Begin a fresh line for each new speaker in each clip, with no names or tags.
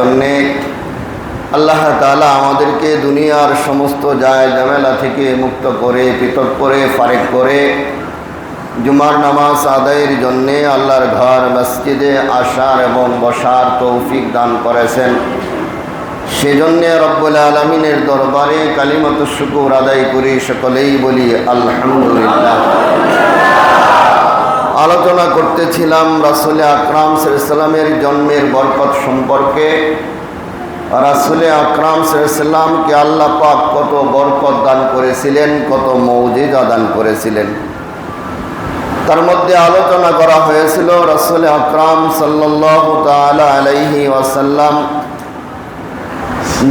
জন্যে আল্লাহ তালা আমাদেরকে দুনিয়ার সমস্ত যায় ঝামেলা থেকে মুক্ত করে, পৃথক করে, ফারেক করে জুমার নামাজ আদায়ের জন্যে আল্লাহর ঘর, মসজিদে আসার এবং বসার তৌফিক দান করেছেন। সেজন্যে রব্বুল আলমিনের দরবারে কালিমত শুকুর আদায় করি, সকলেই বলি আলহামদুলিল্লাহ। আলোচনা করতেছিলাম রাসুল আকরাম সাল্লামের জন্মের বরকত সম্পর্কে। রাসুল আকরাম সাল্লামকে আল্লাহ পাক কত বরকত দান করেছিলেন, কত মৌজিদা দান করেছিলেন। তার মধ্যে আলোচনা করা হয়েছিল রাসুল আকরাম সাল্লাহ তালা আলাইহি ওয়াসাল্লাম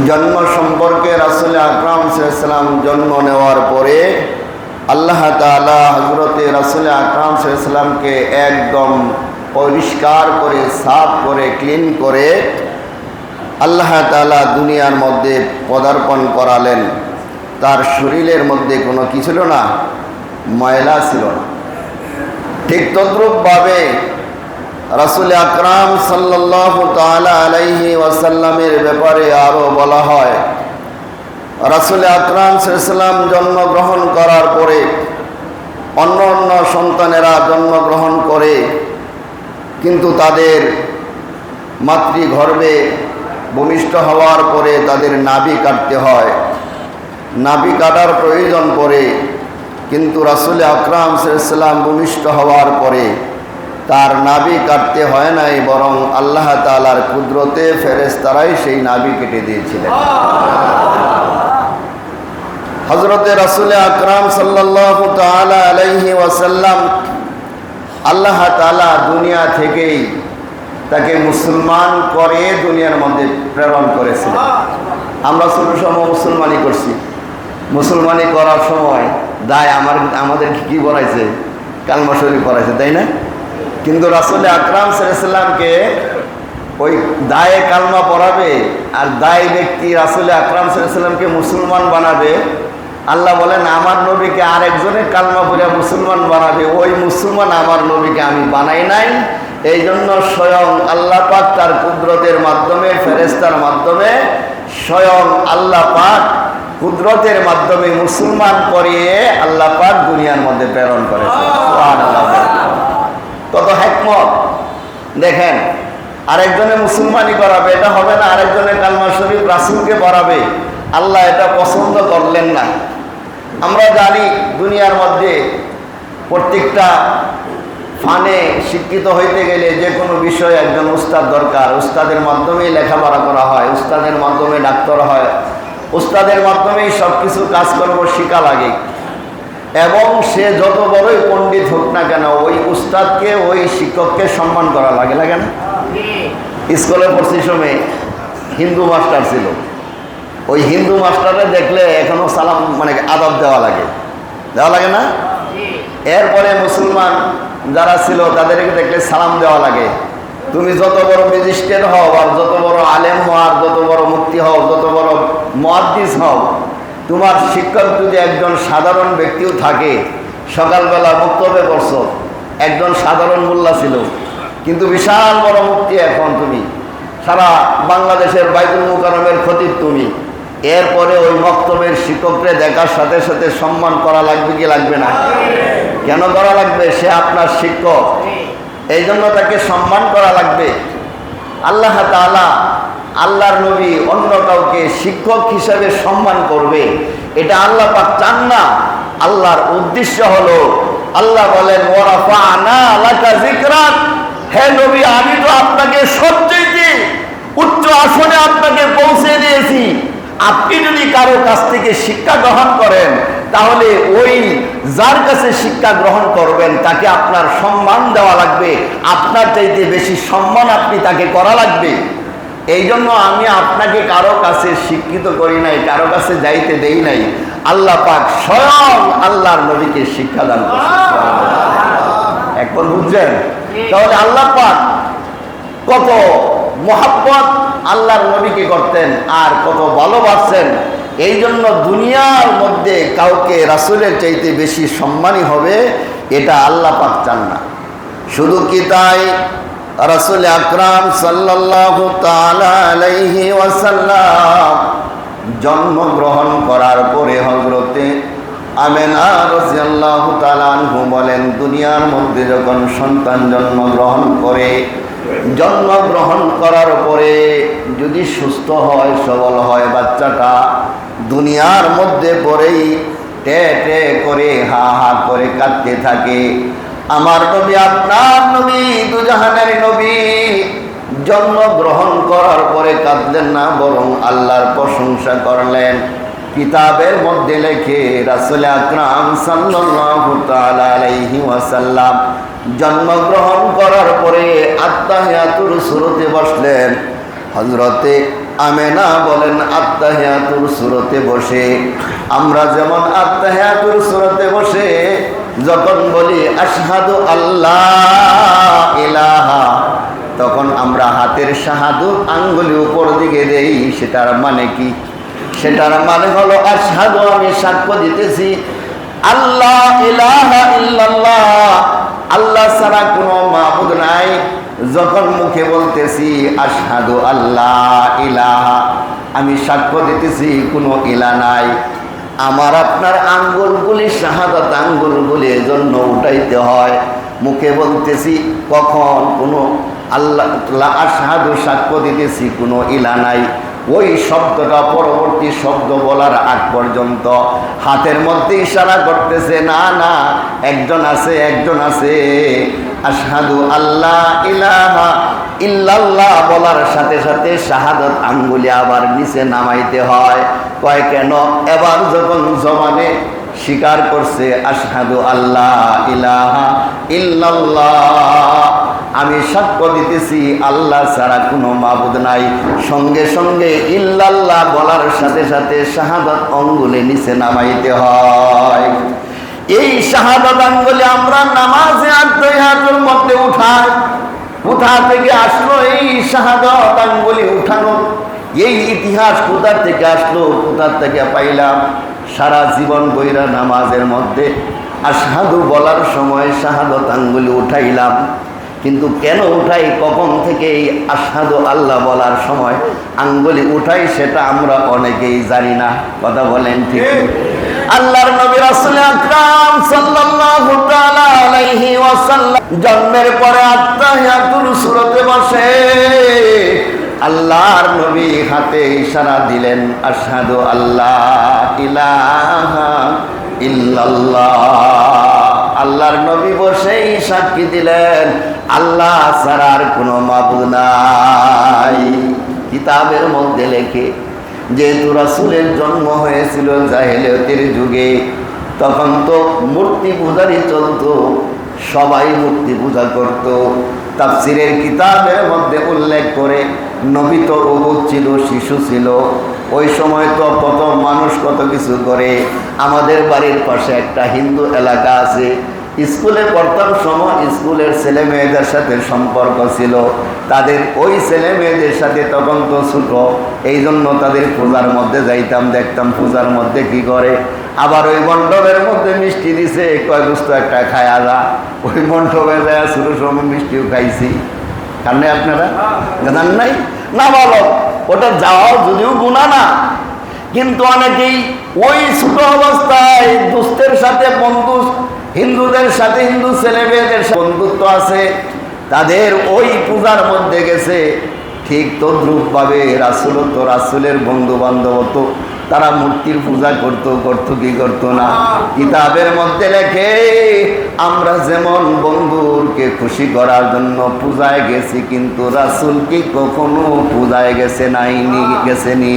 জন্ম সম্পর্কে। রাসুল আকরাম সাল্লাম জন্ম নেওয়ার পরে আল্লাহ তালা হজরতে রাসুল আকরাম সাল্লামকে একদম পরিষ্কার করে, সাফ করে, ক্লিন করে আল্লাহ তালা দুনিয়ার মধ্যে পদার্পণ করালেন। তার শরীরের মধ্যে কোনো কি ছিল না? ময়লা ছিল না। ঠিক তদ্রুপভাবে রাসুল আকরাম সাল্লাহ তালা আলাইহি ওয়াসাল্লামের ব্যাপারে আরও বলা হয় রাসুল আকরাম সাল্লাম জন্মগ্রহণ করার পরে অন্য অন্য সন্তানেরা জন্মগ্রহণ করে, কিন্তু তাদের মাতৃগর্ভে ভূমিষ্ঠ হওয়ার পরে তাদের নাভি কাটতে হয়। নাভি কাটার প্রয়োজন পড়ে, কিন্তু রাসুল আকরাম সাল্লাম ভূমিষ্ঠ হওয়ার পরে তার নাভি কাটতে হয় নাই, বরং আল্লাহ তালার কুদরতে ফেরেস তারাই সেই নাভি কেটে দিয়েছিলেন। হজরতে রাসুল আকরাম সাল্লাহ তালা আলাইহি ওয়াসাল্লাম আল্লাহ তালা দুনিয়া থেকেই তাকে মুসলমান করে দুনিয়ার মধ্যে প্রেরণ করেছিল আমরা ছোট সময় মুসলমানি করছি। মুসলমানি করার সময় দায় আমার, আমাদেরকে কি বলাইছে কালমা শরীফ করাইছে তাই না? কিন্তু রাসুল আকরাম সাল্লামকে ওই দায়ে কালমা পড়াবে আর দায় ব্যক্তি রাসুল আকরাম সাল্লামকে মুসলমান বানাবে। আল্লাহ বলেন, আমার নবীকে আরেকজনের কালমা পড়ে মুসলমান বানাবে। ওই মুসলমান আমার নবীকে আমি বানাই নাই। এই জন্য স্বয়ং আল্লাহ পাক তার কুদরতের মাধ্যমে ফেরেস্তার মাধ্যমে, স্বয়ং আল্লাহ পাক কুদরতের মাধ্যমে মুসলমান করিয়ে আল্লাহ পাক দুনিয়ার মধ্যে প্রেরণ করেছে। কত হ্যাকমত দেখেন, আরেকজনে মুসলমানি করাবে, এটা হবে না আরেকজনের কালমা শরীফ রাসুলকে পড়াবে। আল্লাহ এটা পছন্দ করলেন না। আমরা জানি দুনিয়ার মধ্যে প্রত্যেকটা ফানে শিক্ষিত হইতে গেলে যে কোনো বিষয়ে একজন উস্তাদ দরকার। উস্তাদের মাধ্যমেই লেখাপড়া করা হয়, উস্তাদের মাধ্যমে ডাক্তার হয়, উস্তাদের মাধ্যমেই সব কিছু কাজকর্ম শিখা লাগে। এবং সে যত বড়ই পণ্ডিত হোক না কেন, ওই উস্তাদকে, ওই শিক্ষককে সম্মান করা লাগে লাগে না? স্কুলে পড়ছি সময় হিন্দু মাস্টার ছিল। ওই হিন্দু মাস্টারে দেখলে এখনও সালাম মানে আদব দেওয়া লাগে। দেওয়া লাগে না? এরপরে মুসলমান যারা ছিল, তাদেরকে দেখলে সালাম দেওয়া লাগে। তুমি যত বড় ম্যাজিস্ট্রেট হও, আর যত বড় আলেম হও, আর যত বড় মুক্তি হও, যত বড় মহাদ্দিস হও তোমার শিক্ষক যদি একজন সাধারণ ব্যক্তিও থাকে, সকালবেলা বক্তব্য করছ একজন সাধারণ মোল্লা ছিল, কিন্তু বিশাল বড় মুক্তি এখন তুমি। সারা বাংলাদেশের বাইতুল মুকারমের খতিব তুমি। এরপরে ওই বক্তব্যের শিক্ষককে দেখার সাথে সাথে সম্মান করা লাগবে কি লাগবে না? কেন করা লাগবে? সে আপনার শিক্ষক। এই জন্য তাকে সম্মান করা লাগবে। আল্লাহ তালা আল্লাহর নবী অন্য কাউকে শিক্ষক হিসাবে সম্মান করবে, এটা আল্লাহ পাক চান না। আল্লাহর উদ্দেশ্য হলো, আল্লাহ বলেন হে নবী, আমি তো আপনাকে সবচেয়ে উচ্চ আসনে আপনাকে পৌঁছে দিয়েছি। আপনি যদি কারও কাছ থেকে শিক্ষা গ্রহণ করেন, তাহলে ওই যার কাছে শিক্ষা গ্রহণ করবেন, তাকে আপনার সম্মান দেওয়া লাগবে। আপনার চাইতে বেশি সম্মান আপনি তাকে করা লাগবে। এই জন্য আমি আপনাকে কারও কাছে শিক্ষিত করি নাই কারও কাছে যাইতে দেই নাই। আল্লাহ পাক স্বয়ং আল্লাহর নবীকে শিক্ষা দান এখন বুঝছেন তাহলে আল্লাহ পাক কত মোহাব্বত আল্লাহর নবীকে করতেন আর কত ভালোবাসছেন এই জন্য দুনিয়ার মধ্যে কাউকে রাসুলের চাইতে বেশি সম্মানী হবে এটা আল্লাহ পাক চান না। শুধু কি তাই? রসুল আকরাম সাল্লাল্লাহু তাআলা জন্মগ্রহণ করার পরে হজরতে আমেনা রাদিয়াল্লাহু তাআলা বলেন, দুনিয়ার মধ্যে যখন সন্তান জন্মগ্রহণ করে, জন্মগ্রহণ করার পরে যদি সুস্থ হয়, সবল হয়, বাচ্চাটা দুনিয়ার মধ্যে পড়েই টে টে করে হা হা করে কাঁদতে থাকে আমার নবী, আপনার নবী, দুজাহানের নবী জন্মগ্রহণ করার পরে কাঁদলেন না, বরং আল্লাহর প্রশংসা করলেন। কিতাবের মধ্যে লেখে, রাসুল আকরাম আলাইহি ওয়াসাল্লাম জন্মগ্রহণ করার পরে আত্মাহিয়াতুর সুরতে বসলেন। হজরতে আমেনা বলেন, আত্মাহিয়াতুর সুরতে বসে। আমরা যেমন আত্মাহিয়াতুর সুরতে বসে যখন বলি, আশহাদু আল্লাহ তখন আমরা হাতের শাহাদুত আঙ্গুলি উপর দিকে দেই, সেটার মানে কি? সেটার মানে হলো, আশহাদু, আমি সাক্ষ্য দিতেছি, আল্লাহ ইলাহা আল্লাহ ছাড়া কোনো মাহবুদ নাই। যখন মুখে বলতেছি, আশহাদু আল্লাহ ইলাহা, আমি সাক্ষ্য দিতেছি, কোনো ইলা নাই। আমার আপনার আঙ্গুলগুলি শাহাদাত আঙ্গুলগুলি এজন্য উঠাইতে হয়। মুখে বলতেছি, কখন কোনো আল্লাহ আশহাদু সাক্ষ্য দিতেছি, কোনো ইলা নাই। ওই শব্দটা পরবর্তী শব্দ বলার আগ পর্যন্ত হাতের মধ্যে ইশারা করতেছে, না না, একজন আছে একজন আছে। আশহাদু আল্লাহ ইলাহা ইল্লাল্লাহ বলার সাথে সাথে শাহাদত আঙ্গুলি আবার নিচে নামাইতে হয়। কয় কেন? এবার যখন জমানে স্বীকার করছে, আশহাদু আল্লাহ ইলাহা ইল্লাল্লাহ, আমি সাক্ষ্য দিতেছি, আল্লাহ ছাড়া কোনো মাবুদ নাই। সঙ্গে সঙ্গে ইল্লাল্লাহ বলার সাথে সাথে শাহাদত অঙ্গুলে নিচে নামাইতে হয়। এই শাহাদত আঙ্গুলে আমরা নামাজে আত্মহাতের মধ্যে উঠাই। কোথা থেকে আসলো এই শাহাদত আঙ্গুলি উঠানো? এই ইতিহাস কোথার থেকে আসলো কোথার থেকে পাইলাম? সারা জীবন বইরা নামাজের মধ্যে আর সাধু বলার সময় শাহাদত আঙ্গুলি উঠাইলাম। কিন্তু কেন উঠাই কখন থেকে এই আসাদু আল্লাহ বলার সময় আঙ্গুলি উঠাই সেটা আমরা অনেকেই জানি না। কথা বলেন ঠিক আল্লাহর নবী রাসূল আকরাম সাল্লাল্লাহু তাআলা আলাইহি ওয়াসাল্লাম জন্মের পরে আত্তাহিয়াতুল সূরতে বসে। আল্লাহর নবী হাতে ইশারা দিলেন, আশহাদু আল্লাহ ইলাহা ইল্লাল্লাহ। আল্লাহর নবী বসেই সাক্ষী দিলেন, আল্লাহ ছাড়ার কোনো মাবুদ নাই। কিতাবের মধ্যে লেখে যেহেতু রাসুলের জন্ম হয়েছিল জাহেলিয়তের যুগে, তখন তো মূর্তি পূজারই চলতো, সবাই মূর্তি পূজা করত। তাফসিরের কিতাবের মধ্যে উল্লেখ করে নবী তো ছিল, শিশু ছিল। ওই সময় তো কত মানুষ কত কিছু করে? আমাদের বাড়ির পাশে একটা হিন্দু এলাকা আছে স্কুলে পড়তাম সময় স্কুলের ছেলে মেয়েদের সাথে সম্পর্ক ছিল। তাদের ওই ছেলে মেয়েদের সাথে তখন তো ছোটো এই জন্য তাদের পূজার মধ্যে যাইতাম, দেখতাম পূজার মধ্যে কি করে। আবার ওই মণ্ডপের মধ্যে মিষ্টি দিছে, কয় বস্তু একটা খায়া যা ওই মণ্ডপে যায় ছোটো সময় মিষ্টিও খাইছি। কারণে আপনারা? জানান নাই? না বলো, ওটা যাওয়াও যদিও গুণা না। কিন্তু অনেকেই ওই ছোট অবস্থায় দুস্থের সাথে বন্ধু হিন্দুদের সাথে হিন্দু ছেলে মেয়েদের বন্ধুত্ব আছে, তাদের ওই পূজার মধ্যে গেছে। ঠিক তদ্রূপভাবে রাসুল তো রাসুলের বন্ধু বান্ধব তো তারা মূর্তির পূজা করত করত কি করতো না। কিতাবের মধ্যে লেখে, আমরা যেমন বন্ধুরকে খুশি করার জন্য পূজায় গেছি, কিন্তু রাসুল কি কখনো পূজায় গেছে নাই নাইনি গেছেনি?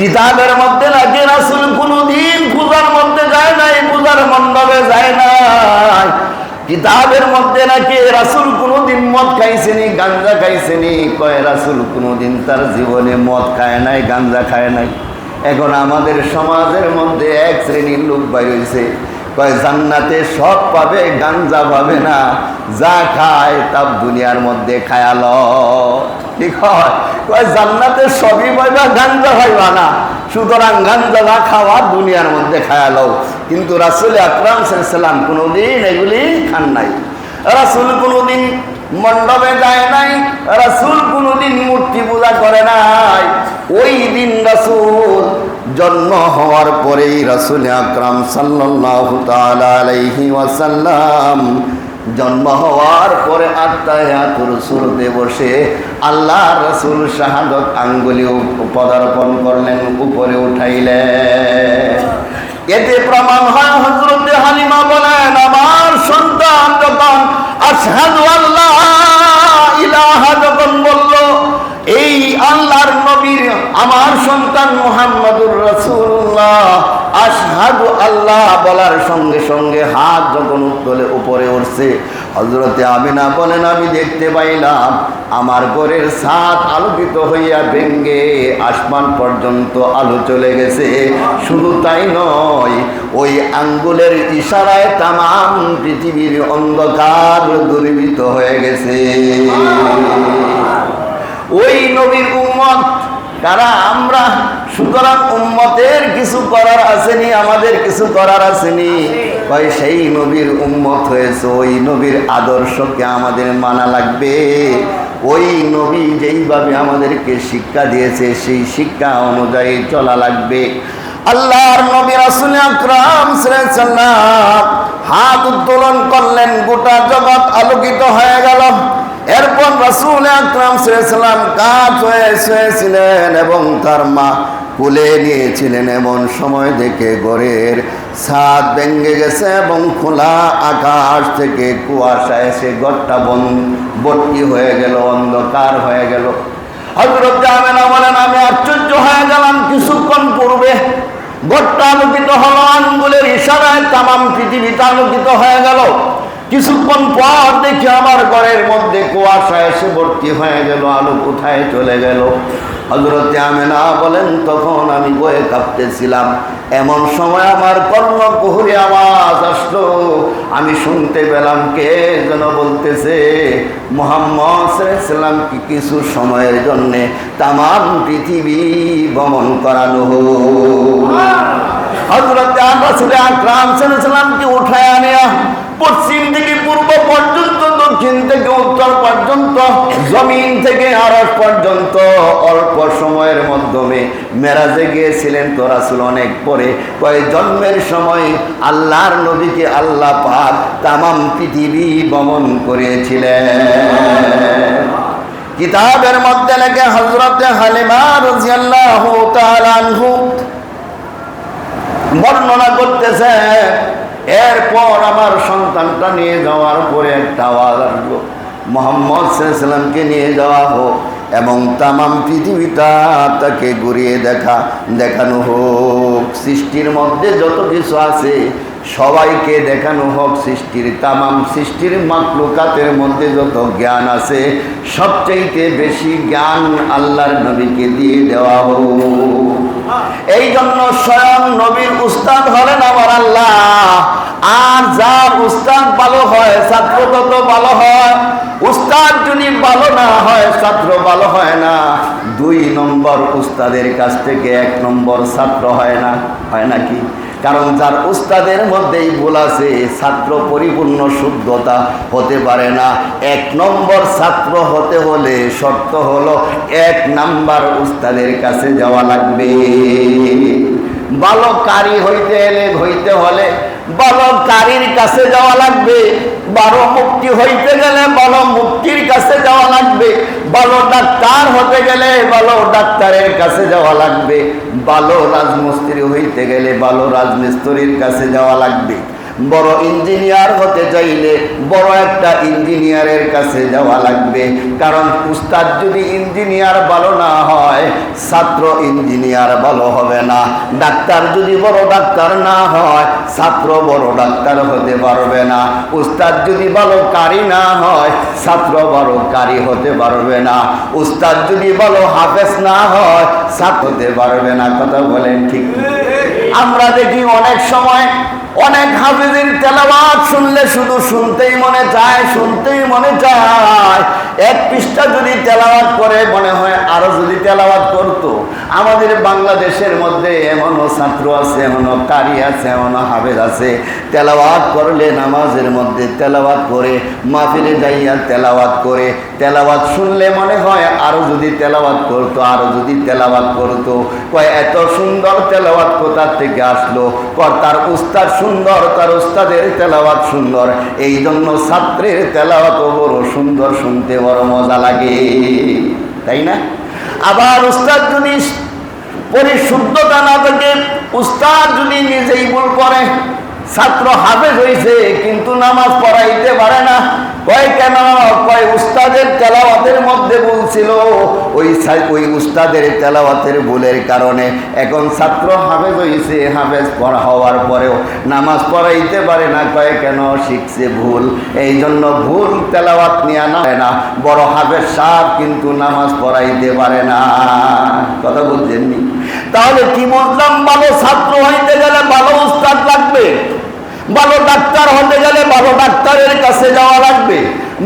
কিতাবের মধ্যে লাগে রাসুল কোনদিন পূজার মধ্যে যায় নাই, পূজার মণ্ডপে যায় নাই। কিতাবের মধ্যে নাকি রাসুল কোনদিন মদ খাইছেনি, গাঞ্জা খাইছেনি? কয় রাসুল কোনদিন তার জীবনে মদ খায় নাই, গাঞ্জা খায় নাই? এখন আমাদের সমাজের মধ্যে এক শ্রেণির লোক বাইরেছে কয়, জান্নাতে সব পাবে, গাঞ্জা পাবে না। যা খায় তা দুনিয়ার মধ্যে খায়াল ঠিক হয় কয়? জান্নাতে সবই পাইবা, গাঞ্জা পাইবা না। সুতরাং গাঞ্জা না খাওয়া দুনিয়ার মধ্যে খায়াল কিন্তু রাসুল আকরাম সাল্লাম কোনোদিন এগুলি খান নাই। রাসুল কোনোদিন মণ্ডপে যায় নাই, রাসূল কোনোদিন মূর্তি পূজা করে নাই। ওই দিন রাসূল জন্ম হওয়ার পরেই রাসূল আকরাম তাআলা আলাইহি ওয়াসাল্লাম জন্ম হওয়ার পরে আত্মায়াতুর সুরতে বসে আল্লাহ রসুল শাহাদত আঙ্গুলি পদার্পণ করলেন, উপরে উঠাইলেন। এতে প্রমাণ হয় হজরতে হালিমা বলেন, আমার সন্তান যখন আশহাদু আল্লাহ ইলাহা যখন বলল, এই আল্লাহর নবীর আমার সন্তান মুহাম্মদুর রাসূলুল্লাহ। আশহাদু আল্লাহ বলার সঙ্গে সঙ্গে হাত যখন উত্তলে উপরে উঠছে হজরতে আমিনা বলেন আমি দেখতে পাইলাম আমার ঘরের ছাদ আলোকিত হইয়া ভেঙ্গে আসমান পর্যন্ত আলো চলে গেছে। শুধু তাই নয় ওই আঙ্গুলের ইশারায় তামাম পৃথিবীর অন্ধকার দূরীভূত হয়ে গেছে। ওই নবীর উম্মত কারা আমরা? সুতরাং উম্মতের কিছু করার আসেনি, আমাদের কিছু করার আসেনি। ভাই সেই নবীর উম্মত হয়েছে, ওই নবীর আদর্শকে আমাদের মানা লাগবে। ওই নবী যেইভাবে আমাদেরকে শিক্ষা দিয়েছে, সেই শিক্ষা অনুযায়ী চলা লাগবে। আল্লাহর নবী রাসূল আকরাম হাত উত্তোলন করলেন, গোটা জগৎ আলোকিত হয়ে গেল। এরপর রাসূল আকরাম সাল্লাম কাজ হয়ে শুয়েছিলেন এবং তার মা কুলে নিয়েছিলেন এমন সময় দেখে ঘরের ছাদ ভেঙে গেছে এবং খোলা আকাশ থেকে কুয়াশা এসে ঘরটা বন, ভর্তি হয়ে গেল, অন্ধকার হয়ে গেল। হজরত জামেনা বলেন, আমি আশ্চর্য হয়ে গেলাম কিছুক্ষণ পূর্বে। ঘরটা আলোকিত হলো, আঙ্গুলের ইশারায় তামাম পৃথিবীতে আলোকিত হয়ে গেল। কিছুক্ষণ পর দেখি আমার ঘরের মধ্যে কুয়াশা এসে ভর্তি হয়ে গেল আলো কোথায় চলে গেল? হজরতে আমেনা বলেন তখন আমি বয়ে কাঁপতেছিলাম। এমন সময় আমার কর্ণকুহুরে আওয়াজ আসলো। আমি শুনতে পেলাম কে যেন বলতেছে মোহাম্মদ সাল্লাম কি কিছু সময়ের জন্যে তামাম পৃথিবী ভ্রমণ করানো হজরত আকরাম সাল্লামকে উঠায় আনিয়া পশ্চিম থেকে পূর্ব পর্যন্ত, দক্ষিণ থেকে উত্তর পর্যন্ত, জমিন থেকে আরস পর্যন্ত, অল্প সময়ের মাধ্যমে মেরাজে গিয়েছিলেন তো রাসূল অনেক পরে। কয় জন্মের সময় আল্লাহর নবীকে আল্লাহ পাক তামাম পৃথিবী ভ্রমণ করিয়েছিলেন। কিতাবের মধ্যে লেখে হজরতে হালিমা বর্ণনা করতেছে, এরপর আমার সন্তানটা নিয়ে যাওয়ার পরে একটা আওয়াজ আসব মোহাম্মদ সাল্লামকে নিয়ে যাওয়া হোক এবং তামাম পৃথিবীটা তাকে ঘুরিয়ে দেখা, দেখানো হোক। সৃষ্টির মধ্যে যত কিছু আছে সবাইকে দেখানো হোক সৃষ্টির, তামাম সৃষ্টির মাকলুকাতের মধ্যে যত জ্ঞান আছে, সবচাইতে বেশি জ্ঞান আল্লাহর নবীকে দিয়ে দেওয়া হোক। এই জন্য স্বয়ং নবীর উস্তাদ হলেন আমার আল্লাহ। আর যার উস্তাদ ভালো হয়, ছাত্র তত ভালো হয়, উস্তাদ যদি ভালো না হয়, ছাত্র ভালো হয় না। দুই নম্বর উস্তাদের কাছ থেকে এক নম্বর ছাত্র হয় না, হয় নাকি কারণ যার উস্তাদের মধ্যেই ভুল আছে। ছাত্র পরিপূর্ণ শুদ্ধতা হতে পারে না। এক নম্বর ছাত্র হতে হলে শর্ত হলো এক নাম্বার উস্তাদের কাছে যাওয়া লাগবে। ভালো কারি হইতে এলে হইতে হলে ভালো কারির কাছে যাওয়া লাগবে। ভালো মুক্তি হইতে গেলে ভালো মুক্তির কাছে যাওয়া লাগবে। ভালো ডাক্তার হতে গেলে ভালো ডাক্তারের কাছে যাওয়া লাগবে। ভালো রাজমিস্ত্রি হইতে গেলে ভালো রাজমিস্ত্রির কাছে যাওয়া লাগবে। বড় ইঞ্জিনিয়ার হতে চাইলে বড় একটা ইঞ্জিনিয়ারের কাছে যাওয়া লাগবে। কারণ উস্তাদ যদি ইঞ্জিনিয়ার ভালো না হয়, ছাত্র ইঞ্জিনিয়ার ভালো হবে না। ডাক্তার যদি বড় ডাক্তার না হয়, ছাত্র বড় ডাক্তার হতে পারবে না। উস্তাদ যদি ভালো কারি না হয়, ছাত্র বড় কারি হতে পারবে না। উস্তাদ যদি ভালো হাফেজ না হয়, ছাত্র হতে পারবে না। কথা বলেন ঠিক আমরা দেখি অনেক সময় অনেক হাফিজের তেলাবাদ শুনলে শুধু শুনতেই মনে চায়, শুনতেই মনে চায়। এক পৃষ্ঠা যদি তেলাবাদ করে, মনে হয় আরও যদি তেলাবাদ করতো। আমাদের বাংলাদেশের মধ্যে এমনও ছাত্র আছে, এমনও কারি আছে, এমনও হাফেজ আছে। তেলাওয়াত করলে নামাজের মধ্যে তেলাওয়াত করে, মাহফিলে যাইয়া তেলাওয়াত করে। তেলাওয়াত শুনলে মনে হয় আরও যদি তেলাওয়াত করতো, আরও যদি তেলাওয়াত করতো। কয়, এত সুন্দর তেলাওয়াত কোথার থেকে আসলো? কর তার উস্তাদ সুন্দর, তার উস্তাদের তেলাওয়াত সুন্দর। এই জন্য ছাত্রের তেলাওয়াত বড় সুন্দর, শুনতে বড় মজা লাগে। তাই না? আবার উস্তাদ যদি পরিশুদ্ধতা না থাকে উস্তাদ যদি নিজেই ভুল করে ছাত্র হাফেজ হয়েছে, কিন্তু নামাজ পড়াইতে পারে না। কয় কেন? কয় উস্তাদের তেলাওয়াতের মধ্যে বলছিল ওই ওই উস্তাদের তেলাওয়াতের ভুলের কারণে এখন ছাত্র হাফেজ হয়েছে, হাফেজ পড়া হওয়ার পরেও নামাজ পড়াইতে পারে না। কয় কেন? শিখছে ভুল। এই জন্য ভুল তেলাওয়াত নিয়ে না না। বড় হাফেজ সাপ কিন্তু নামাজ পড়াইতে পারে না। কথা বলছেন নি? তাহলে কি বললাম? ভালো ছাত্র হইতে গেলে ভালো উস্তাদ লাগবে? ভালো ডাক্তার হতে গেলে ভালো ডাক্তারের কাছে যাওয়া লাগবে।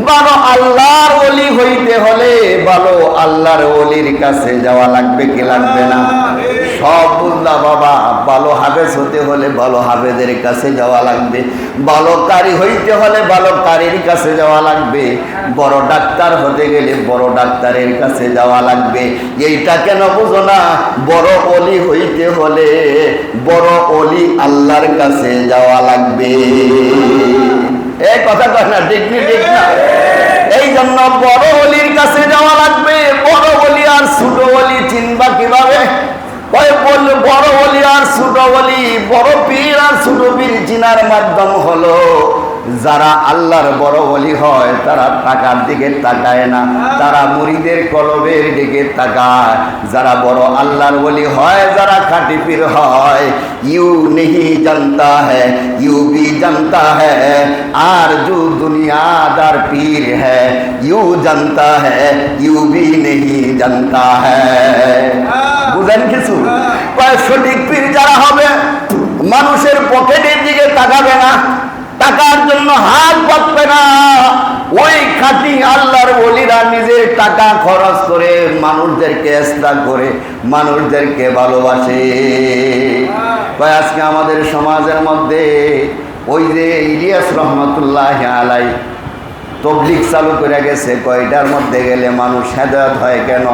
ভালো আল্লাহর অলি হইতে হলে ভালো আল্লাহর অলির কাছে যাওয়া লাগবে কি লাগবে না? সব বুঝলা বাবা, ভালো হাফেজ হতে হলে ভালো হাফেজের কাছে যাওয়া লাগবে। ভালো কারি হইতে হলে ভালো কারির কাছে যাওয়া লাগবে। বড় ডাক্তার হতে গেলে বড় ডাক্তারের কাছে যাওয়া লাগবে। এইটা কেন বুঝো না? বড় অলি হইতে হলে বড় অলি আল্লাহর কাছে যাওয়া লাগবে। এই কথা কয় না, ঠিক নি ঠিক না? এই জন্য বড় অলির কাছে যাওয়া লাগবে। বড় অলি আর ছোট অলি চিনবা কীভাবে? বলল বড় অলি আর ছোট অলি বড় পীর আর ছোট পীর মাধ্যম হলো। যারা আল্লাহর বড় অলি হয়, তারা টাকার দিকে তাকায় না। তারা মুড়িদের কলবের দিকে তাকায়, যারা বড় আল্লাহর অলি হয়, যারা খাটি পীর হয়, ইউ নেহি জানতা হ্যাঁ ইউ বি জানতা হ্যাঁ আর যু দুনিয়াদার পীর হ্যাঁ ইউ জানতা হ্যাঁ ইউ বি নেহি জানতা হ্যাঁ বুঝেন কিছু? সঠিক পীর যারা হবে, মানুষের পকেটের দিকে তাকাবে না। টাকার জন্য হাত পাতবে না। ওই খাঁটি আল্লাহর বলিরা নিজের টাকা খরচ করে মানুষদেরকে এস্তা করে, মানুষদেরকে ভালোবাসে। আজকে আমাদের সমাজের মধ্যে ওই যে ইলিয়াস রহমতুল্লাহ আলাই তবলিক চালু করে গেছে, কয়টার মধ্যে গেলে মানুষ হেদায়ত হয় কেন?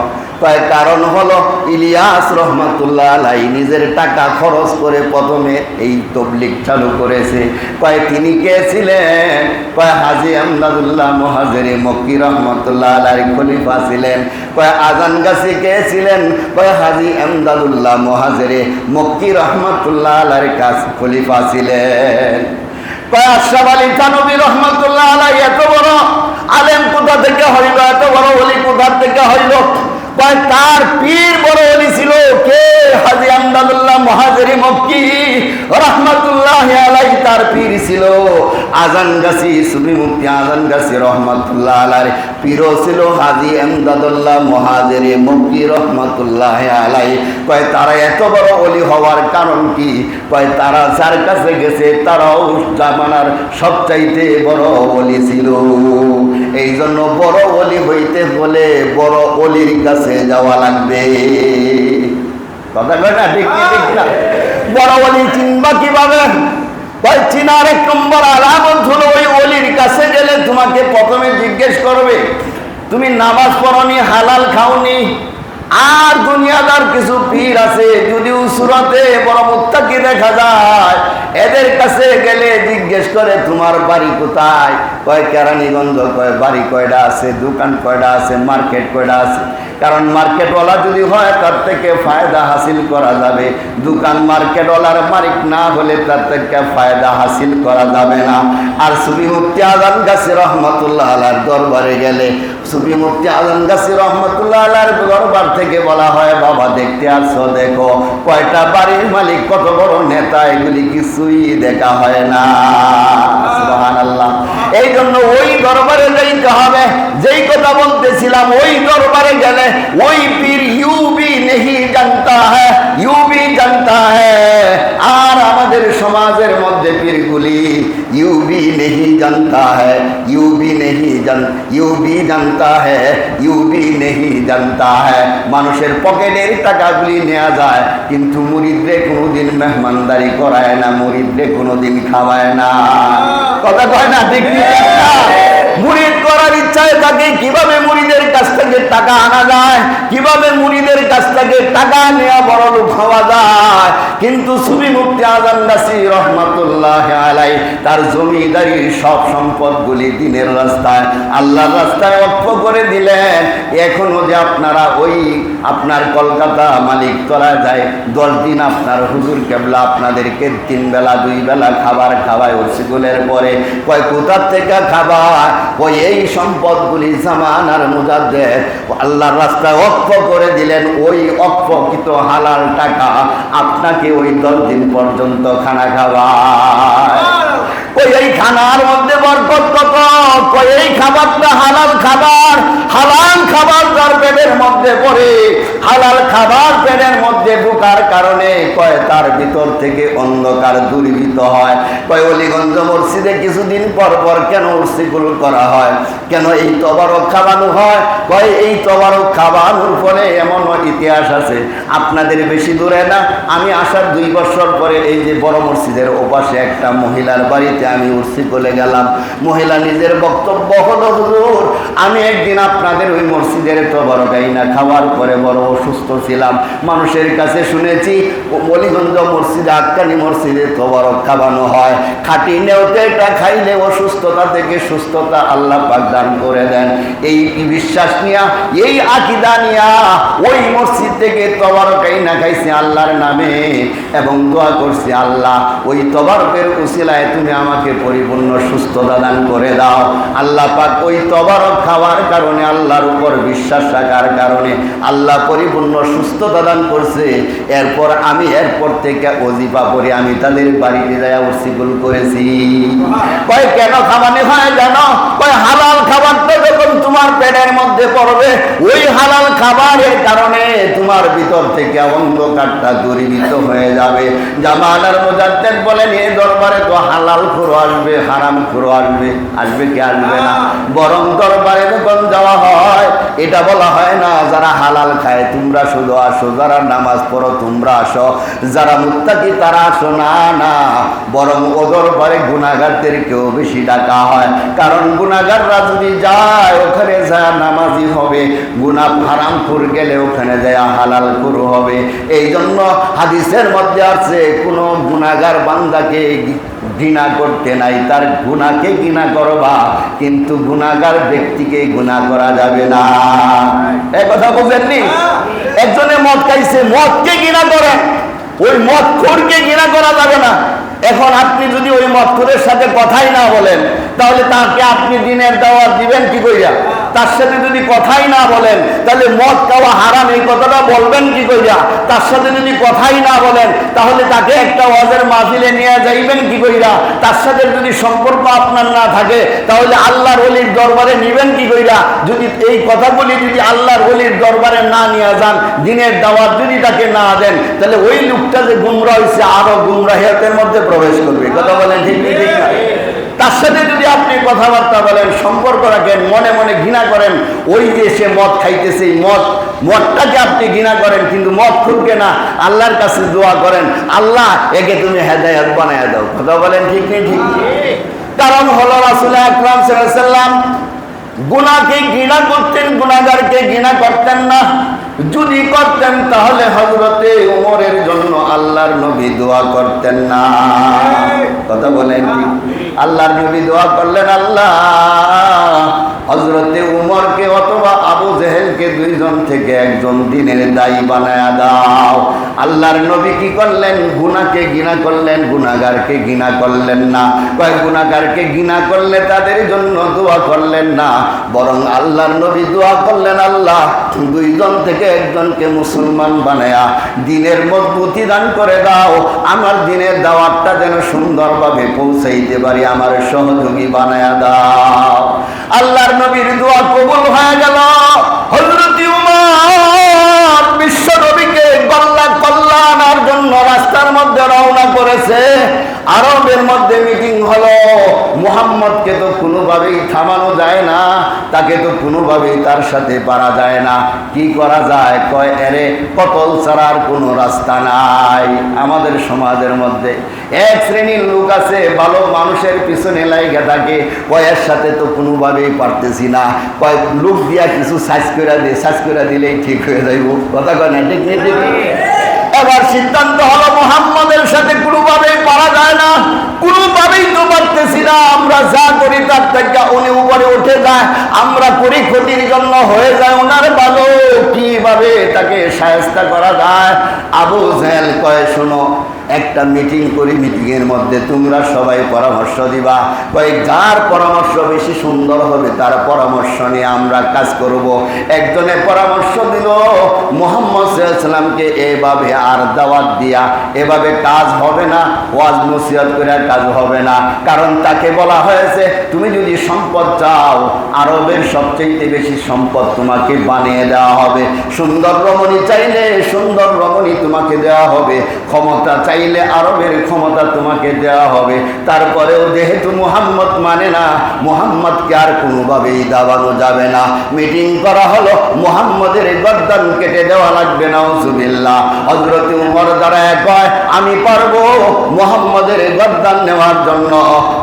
কয় কারণ হলো ইলিয়াস রহমতুল্লাহ আলাই নিজের টাকা খরচ করে প্রথমে এই তবলিক চালু করেছে। কয়, তিনি কে ছিলেন? কয়, হাজি আমদাদুল্লাহ মহাজেরি মক্কি রহমতুল্লাহ আলাই খলিফা ছিলেন। কয়, আজান গাছি কে ছিলেন? কয়, হাজি আমদাদুল্লাহ মহাজেরে মক্কি রহমতুল্লাহ আলার কাছ খলিফা ছিলেন। এত বড়? আলেম কোথা থেকে হইল? এত বড় অলি কোথা থেকে হইল? তার পীর বড় অলি ছিল কে? হাজি আমদাদুল্লাহ মহাজেরি মক্কি আলাই তার পীর ছিল। আজান গাছি, সুবি মুক্তি আজান গাছি আলাই পীরও ছিল হাজি আমদাদুল্লাহ মহাজেরি মক্কি আলাই কয়, তারা এত বড় অলি হওয়ার কারণ কি? কয়, তারা যার কাছে গেছে, তারাও জামানার সবচাইতে বড় অলি ছিল। এই জন্য বড় অলি হইতে হলে বড় অলির কাছে যাওয়া লাগবে। কথা কয় বড় অলি চিনবা কীভাবে? ওই গেলে তোমাকে প্রথমে জিজ্ঞেস করবে, তুমি নামাজ পড়নি, হালাল খাওনি? আর দুনিয়াদার কিছু পীর আছে? যদিও সুরতে বড় মুত্তাকি দেখা যায় এদের কাছে গেলে জিজ্ঞেস করে, তোমার বাড়ি কোথায়? কয়, কেরানীগঞ্জ। কয়, বাড়ি কয়টা আছে? দোকান কয়টা আছে? মার্কেট কয়টা আছে? কারণ মার্কেটওয়ালা যদি হয়, তার থেকে ফায়দা হাসিল করা যাবে। দোকান মার্কেটওয়ালার মালিক না হলে তার থেকে ফায়দা হাসিল করা যাবে না। আর সুবি মুক্তি আজান গাছি রহমতুল্লাহ আলার দরবারে গেলে, সুবি মুক্তি আজম গাছি রহমতুল্লাহ আলার দরবার থেকে বলা হয়, বাবা, দেখতে আসছো দেখো। কয়টা বাড়ির মালিক, কত বড় নেতা, এগুলি কিছুই দেখা হয় না। আল্লাহ এই জন্য ওই দরবারে যাইতে হবে। যেই কথা বলতেছিলাম, ওই দরবারে গেলে ওই পীর ইউবি नहीं जानता है यू भी जानता है আর আমাদের সমাজের মধ্যে पीरगुली यू भी नहीं जानता है यू भी नहीं জান ইউ বি জানতা है ইউ বি নেহি জানতা है মানুষের পকেটের টাকাগুলি নেওয়া যায় কিন্তু মুরিদরে কোনোদিন মেহমানদারি করায় না মুরিদরে কোনোদিন খাওয়ায় না কথা কয় না ঠিক কি ঠিক না? মুরিদ করার ইচ্ছায় থাকে কিভাবে মুরিদের কাছ থেকে টাকা আনা যায়, কীভাবে মুরিদের কাছ থেকে টাকা নেওয়া বড় লোক হওয়া যায়? কিন্তু সুবি মুক্তি রহমাতুল্লাহ আলাই তার সব সম্পদগুলি দিনের রাস্তায়, আল্লাহর রাস্তায় করে দিলেন। এখনও যে আপনারা ওই আপনার কলকাতা মালিক তলা যায়, দশ দিন আপনার হুজুর কেবলা আপনাদেরকে তিন বেলা, দুই বেলা খাবার খাওয়ায় ও ওসিগুলের পরে, কয় কোথার থেকে খাবার? ওই এই সম্পদগুলি জামানার আল্লাহর রাস্তায় অক্ষ করে দিলেন, ওই অক্ষকৃত হালাল টাকা আপনাকে ওই দশ দিন পর্যন্ত খানা খাওয়ায়। ওই এই খানার মধ্যে এই খাবারটা খাবার? খাবার মধ্যে পড়ে। হালাল খাবার মধ্যে কারণে কয়, তার ভিতর থেকে অন্ধকার হয়। কয়, অলিগঞ্জ মসজিদে কিছুদিন পর পর কেন উর্সিগুল করা হয়? কেন এই তবারক খাওয়ানো হয়? কয়, এই তবারক খাওয়ানোর ফলে এমন ইতিহাস আছে। আপনাদের বেশি দূরে না, আমি আসার দুই বছর পরে এই যে বড় মসজিদের ওপাশে একটা মহিলার বাড়িতে আমি উর্সি করে গেলাম। মহিলা নিজের বক্তব্য, হলো হুজুর, আমি একদিন আপনাদের ওই মসজিদের তো বড় গাইনা খাওয়ার পরে বড় অসুস্থ ছিলাম। মানুষের কাছে শুনেছি মলিগঞ্জ মসজিদে আক্কানি মসজিদে তো বড় খাওয়ানো হয়। খাটি নেওতে এটা খাইলে অসুস্থতা থেকে সুস্থতা আল্লাহ পাক দান করে দেন। এই বিশ্বাস নিয়া? এই আকিদা নিয়া ওই মসজিদ থেকে তবারকাই না খাইছি আল্লাহর নামে এবং দোয়া করছি আল্লাহ। ওই তবারকের উসিলায় তুমি আমাকে পরিপূর্ণ সুস্থতা দান করে দাও। আল্লাহ পাক ওই তবারক খাওয়ার কারণে আল্লাহর উপর বিশ্বাস রাখার কারণে আল্লাহ পরিপূর্ণ সুস্থতা দান করছে। এরপর আমি এরপর থেকে অজিফা করে আমি তাদের বাড়িতে যায় উসিগুল করেছি। কয় কেন খাওয়ানো হয় জানো? কয় হালাল খাবার যখন তোমার পেটের মধ্যে পড়বে ওই হালাল খাবারের কারণে তোমার ভিতর থেকে অন্ধকারটা দূরীভূত হয়ে যাবে। জামানার মোজাদ্দেদ বলেন এ দরবারে তো হালাল খুরো আসবে হারাম খুরো আসবে আসবে কি আসবে না? বরং দরবারে যখন যাওয়া হয় এটা বলা হয় না যারা হালাল খায় তোমরা শুধু আসো যারা নামাজ পড়ো তোমরা আসো। যারা মুত্তাকি তারা আসো না না। বরং ও দরবারে গুণাগারদেরকেও বেশি ডাকা হয়। কারণ গুণাগাররা যদি যায় ওখানে যা নামাজি হবে গুণা হারাম খুর গেলে ওখানে যায় হালাল খুর হবে। এই জন্য হাদিসের মধ্যে আছে, কোনো গুণাগার বান্দাকে ঘৃণা করতে নাই, তার গুণাকে ঘৃণা করবা, কিন্তু গুণাগার ব্যক্তিকে গুণা করা যাবে না। এ কথা বুঝেননি একজনে মদ খাইছে, মদকে ঘৃণা করে, ওই মদ খোরকে ঘৃণা করা যাবে না। এখন আপনি যদি ওই মতকুরের সাথে কথাই না বলেন, তাহলে তাকে আপনি দিনের দাওয়াত দিবেন কি কইরা? তার সাথে যদি কথাই না বলেন, তাহলে মদ খাওয়া হারাম, এই কথাটা বলবেন কি কইরা? তার সাথে যদি কথাই না বলেন, তাহলে তাকে একটা ওয়াজের মাহফিলে নিয়ে যাইবেন কি কইরা? তার সাথে যদি সম্পর্ক আপনার না থাকে, তাহলে আল্লাহর ওলির দরবারে নিবেন কি কইরা? যদি এই কথাগুলি যদি আল্লাহর ওলির দরবারে না নিয়ে যান, দিনের দাওয়াত যদি তাকে না দেন, তাহলে ওই লোকটা যে গুমরা হয়েছে আরও গুমরাহিয়াতের মধ্যে প্রবেশ করবে। কথা বলেন ঠিক ঠিক না? তার সাথে যদি আপনি কথাবার্তা বলেন, সম্পর্ক রাখেন, মনে মনে ঘৃণা করেন, ওই যে সে মদ খাইতেছে, এই মদ, মদটাকে আপনি ঘৃণা করেন, কিন্তু মদ খুলকে না। আল্লাহর কাছে দোয়া করেন, আল্লাহ, একে তুমি হেদায়ত বানায় দাও। কথা বলেন ঠিক নেই, ঠিক কারণ হলো রাসুল আকরাম সাল্লাম গুনাকে ঘৃণা করতেন গুনাগারকে ঘৃণা করতেন না। যদি করতেন তাহলে হজরতে উমরের জন্য আল্লাহর নবী দোয়া করতেন না। কথা বলেন আল্লাহর নবী দোয়া করলেন আল্লাহ। হজরতে উমরকে অথবা আবু জেহেলকে দুইজন থেকে একজন দিনের দায়ী বানায়া দাও। আল্লাহর নবী কি করলেন? গুনাকে ঘৃণা করলেন গুনাগারকে ঘৃণা করলেন না। কয় গুনাগারকে ঘৃণা করলে তাদের জন্য দোয়া করলেন না, বরং আল্লাহর নবী দোয়া করলেন আল্লাহ, দুইজন থেকে একজনকে মুসলমান বানায়া দিনের মজবুতি দান করে দাও। আমার দিনের দাওয়াতটা যেন সুন্দরভাবে পৌঁছাইতে পারি, আমার সহযোগী বানায়া দাও। আল্লাহর নবীর দোয়া কবুল হয়ে গেল। হজরতি উমার বিশ্ব নবীকে গল্লা কল্যাণার জন্য রাস্তার মধ্যে রওনা করেছে। আরও মুহাম্মদের মধ্যে মিটিং হলো। মুহাম্মদকে তো কোনোভাবেই থামানো যায় না, তাকে তো কোনোভাবেই তার সাথে পারা যায় না। কি করা যায়? কয়, এরে, কতল ছাড়ার কোনো রাস্তা নাই আমাদের সমাজের মধ্যে। এক শ্রেণির লোক আছে, ভালো মানুষের পিছনে লাইগা থাকে। কয়ের সাথে তো কোনোভাবেই পারতেছি না। কয়, লোক দিয়া কিছু সাজ করে দিয়ে সাজ করে দিলেই ঠিক হয়ে যাইব। কথা কয় না, ঠিক নেই, ঠিক? এবার সিদ্ধান্ত হলো মোহাম্মদের সাথে কোনোভাবেই পারা যায় না, কোনোভাবেই তো পারতেছি না। আমরা যা করি তার থেকে উনি উপরে উঠে যায়, আমরা করি ক্ষতির জন্য হয়ে যায় ওনার ভালো কীভাবে তাকে সায়স্তা করা যায়? আবু জেল কয়, শোনো একটা মিটিং করি মিটিং এর মধ্যে তোমরা সবাই পরামর্শ দিবা। কয়েক যার পরামর্শ বেশি সুন্দর হবে, তার পরামর্শ নিয়ে আমরা কাজ করব। একজনে পরামর্শ দিল, মোহাম্মদ সাল্লামকে এভাবে আর দাওয়াত দিয়া, এভাবে কাজ হবে না, ওয়াজ নসিহত করে কাজ হবে না। কারণ তাকে বলা হয়েছে, তুমি যদি সম্পদ চাও, আরবের সবচেয়ে বেশি সম্পদ তোমাকে বানিয়ে দেওয়া হবে। সুন্দর রমণী চাইলে সুন্দর রমণী তোমাকে দেওয়া হবে। ক্ষমতা চাইলে আরবের ক্ষমতা তোমাকে দেওয়া হবে। তারপরেও যেহেতু মুহাম্মদ মানে না, মুহাম্মদকে আর কোনোভাবেই দাবানো যাবে না। মিটিং করা হলো, মুহাম্মদের গর্দান কেটে দেওয়া লাগবে না উজুবিল্লাহ হজরত উমর দ্বারা কয় আমি পারব মুহাম্মদের গর্দান নেওয়ার জন্য।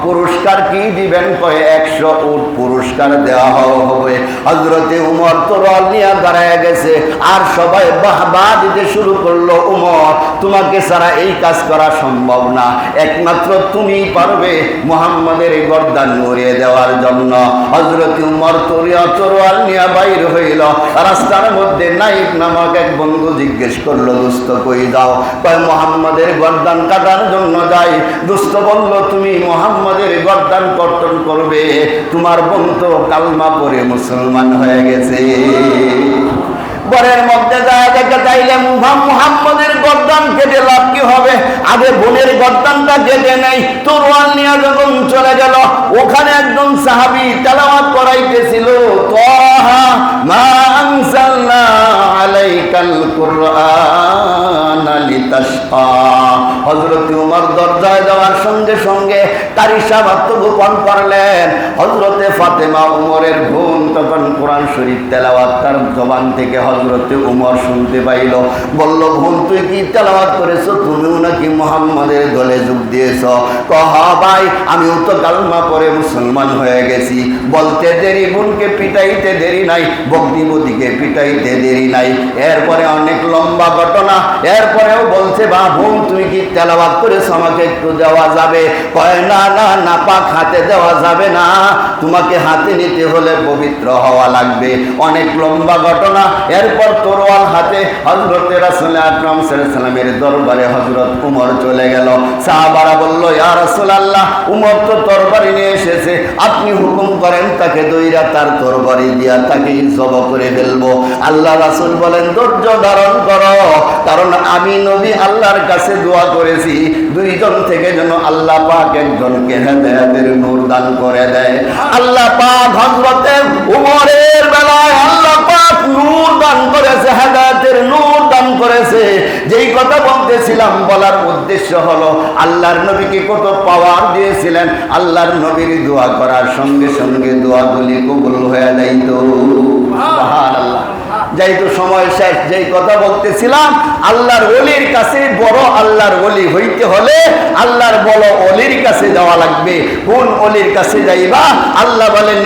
পুরস্কার কি দিবেন কয়ে একশো উট পুরস্কার দেওয়া হবে। হজরতে উমর তোরল নিয়ে দাঁড়ায় গেছে। আর সবাই বাহবা দিতে শুরু করল, উমর, তোমাকে সারা এই কাজ করা সম্ভব না। একমাত্র তুমি পারবে মুহাম্মাদের এই গর্দান উড়িয়ে দেওয়ার জন্য। হজরত উমর তোরিয়া তরোয়াল নিয়ে বাইর হইল। রাস্তার মধ্যে নাইক নামক এক বন্ধু জিজ্ঞেস করল, দুস্থ কই দাও কয়, মোহাম্মদের গর্দান কাটার জন্য যাই। দুস্থ বলল, তুমি মোহাম্মদের গর্দান কর্তন করবে। তোমার বন্ধু কালমা পরে মুসলমান হয়ে গেছে। বরের মধ্যে যায়, দেখে চাইলে মুহাম্মদের গর্দান কেটে লাভ কি হবে? আগে বোনের গর্দানটা কেটে নেই তোরওয়াল নিয়ে যখন চলে গেল, ওখানে একজন সাহাবি তেলাওয়াত করাইতেছিল মা আনসালনা জবান থেকে উমর শুনতে পাইল। বলল তুই কি করেছ? তুমিও নাকি দলে যোগ দিয়েছ? কহ, ভাই, আমিও তো কালমা পরে মুসলমান হয়ে গেছি। বলতে দেরি, বোনকে পিটাইতে দেরি নাই বগ্নিবতীকে পিটাইতে দেরি নাই। এরপরে অনেক লম্বা ঘটনা, এরপরেও বলছে বা বোন তুমি কি তেলাওয়াত করেছ? আমাকে একটু দেওয়া যাবে। কয়, না না না পাক হাতে দেওয়া যাবে না। তোমাকে হাতে নিতে হলে পবিত্র হওয়া লাগবে। অনেক লম্বা ঘটনা, এরপর তরোয়াল হাতে হজরতে রাসুল আকরম সালামের দরবারে হজরত উমর চলে গেল। সাহাবারা বলল, ইয়া রাসুল আল্লাহ উমর তো তরবারি নিয়ে এসেছে। আপনি হুকুম করেন, তাকে দইরা তার তরবারি দিয়া তাকে জব করে ফেলব। আল্লাহ রাসুল বলেন ধৈর্য ধারণ করো। কারণ আমি নবী আল্লাহর কাছে দোয়া করেছি, দুইজন থেকে যেন আল্লাহ পাক একজনকে হেদায়াতের নূর দান করে দেয়। আল্লাহ পাক হজরতের উমরের বেলায় আল্লাহ পাক নূর দান করেছে, হেদায়াতের নূর দান করেছে। যেই কথা বলতেছিলাম, বলার উদ্দেশ্য হলো, আল্লাহর নবীকে কত পাওয়ার দিয়েছিলেন, আল্লাহর নবীর দোয়া করার সঙ্গে সঙ্গে দোয়াগুলি কবুল হয়ে যাইত। সুবহানাল্লাহ। যাইতো সময় শেষ, যেই কথা বলতেছিলাম, আল্লাহর অলির কাছে বড় আল্লাহর অলি হইতে হলে আল্লাহর বড় অলির কাছে যাওয়া লাগবে। কোন অলির কাছে যাইবা? আল্লাহ বলেন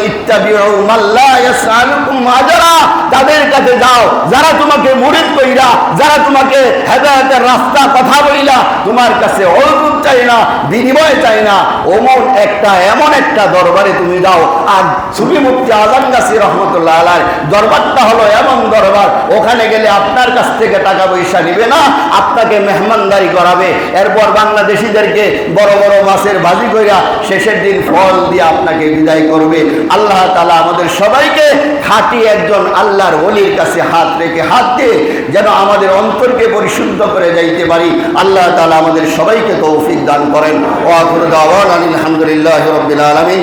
আজরা। তাদের কাছে যাও, যারা তোমাকে মুরিদ কইরা, যারা তোমাকে হেদায়েতের রাস্তা কথা বইলা তোমার কাছে অর্জুন চাই না, বিনিময় চাই না। ওমন একটা, এমন একটা দরবারে তুমি যাও। আর সুফি মুক্তি আজম গাছি রহমতুল্লাহ আলাই দরবারটা হলো এমন দরবার, ওখানে গেলে আপনার কাছ থেকে টাকা পয়সা নিবে না, আপনাকে মেহমানদারি করাবে। এরপর বাংলাদেশিদেরকে বড় বড় মাছের ভাজি কইরা শেষের দিন ফল দিয়ে আপনাকে বিদায় করবে। আল্লাহ তালা আমাদের সবাইকে খাঁটি একজন আল্লাহর অলির কাছে হাত রেখে হাত দিয়ে যেন আমাদের অন্তরকে পরিশুদ্ধ করে যাইতে পারি। আল্লাহ তালা আমাদের সবাইকে তৌফিক দান করেন। ও আখুর দাওয়ান আলহামদুলিল্লাহ রবিল আলমী